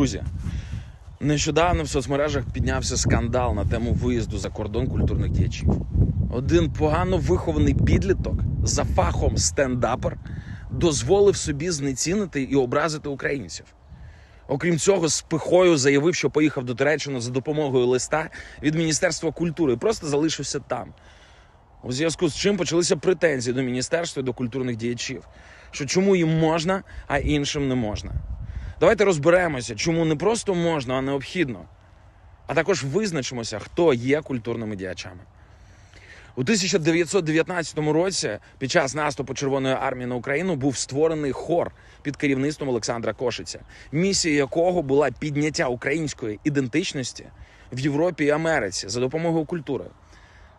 Друзі, нещодавно в соцмережах піднявся скандал на тему виїзду за кордон культурних діячів. Один погано вихований підліток за фахом стендапер дозволив собі знецінити і образити українців. Окрім цього, з пихою заявив, що поїхав до Туреччини за допомогою листа від Міністерства культури і просто залишився там. У зв'язку з чим почалися претензії до міністерства і до культурних діячів, що чому їм можна, а іншим не можна. Давайте розберемося, чому не просто можна, а необхідно. А також визначимося, хто є культурними діячами. У 1919 році, під час наступу Червоної армії на Україну, був створений хор під керівництвом Олександра Кошиця, місія якого була підняття української ідентичності в Європі і Америці за допомогою культури.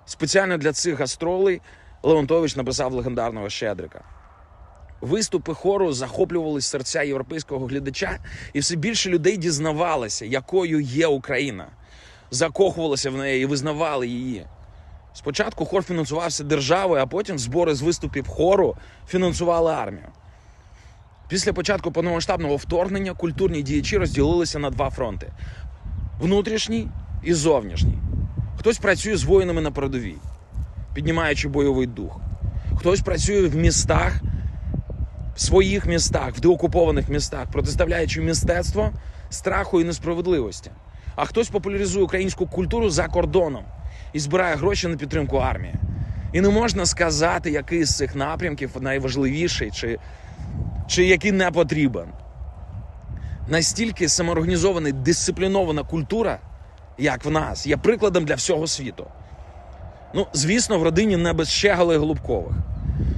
Спеціально для цих гастролей Леонтович написав легендарного Щедрика. Виступи хору захоплювали серця європейського глядача, і все більше людей дізнавалося, якою є Україна, закохувалися в неї і визнавали її. Спочатку хор фінансувався державою, а потім збори з виступів хору фінансували армію. Після початку повномасштабного вторгнення культурні діячі розділилися на два фронти: внутрішній і зовнішній. Хтось працює з воїнами на передовій, піднімаючи бойовий дух. Хтось працює в містах, в своїх містах, в деокупованих містах, протиставляючи мистецтво страху і несправедливості. А хтось популяризує українську культуру за кордоном і збирає гроші на підтримку армії. І не можна сказати, який з цих напрямків найважливіший, чи, чи який не потрібен. Настільки самоорганізована і дисциплінована культура, як в нас, є прикладом для всього світу. Ну, звісно, в родині не без Щегала і Голубкових.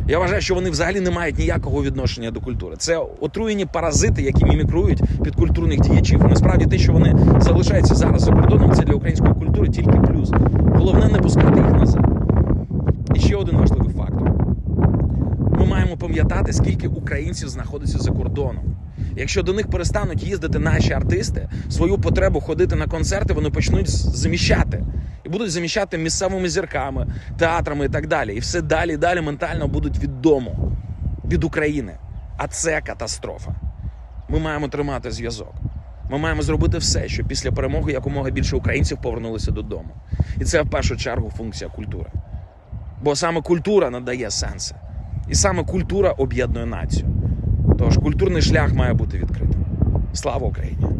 Я вважаю, що вони взагалі не мають ніякого відношення до культури. Це отруєні паразити, які мімікрують під культурних діячів. Насправді те, що вони залишаються зараз за кордоном, це для української культури тільки плюс. Головне не пускати їх назад. І ще один важливий фактор: ми маємо пам'ятати, скільки українців знаходиться за кордоном. Якщо до них перестануть їздити наші артисти, свою потребу ходити на концерти, вони почнуть заміщати. І будуть заміщати місцевими зірками, театрами і так далі. І все далі далі ментально будуть від дому, від України. А це катастрофа. Ми маємо тримати зв'язок. Ми маємо зробити все, щоб після перемоги якомога більше українців повернулися додому. І це в першу чергу функція культури. Бо саме культура надає сенси. І саме культура об'єднує націю. Тож культурний шлях має бути відкритим. Слава Україні!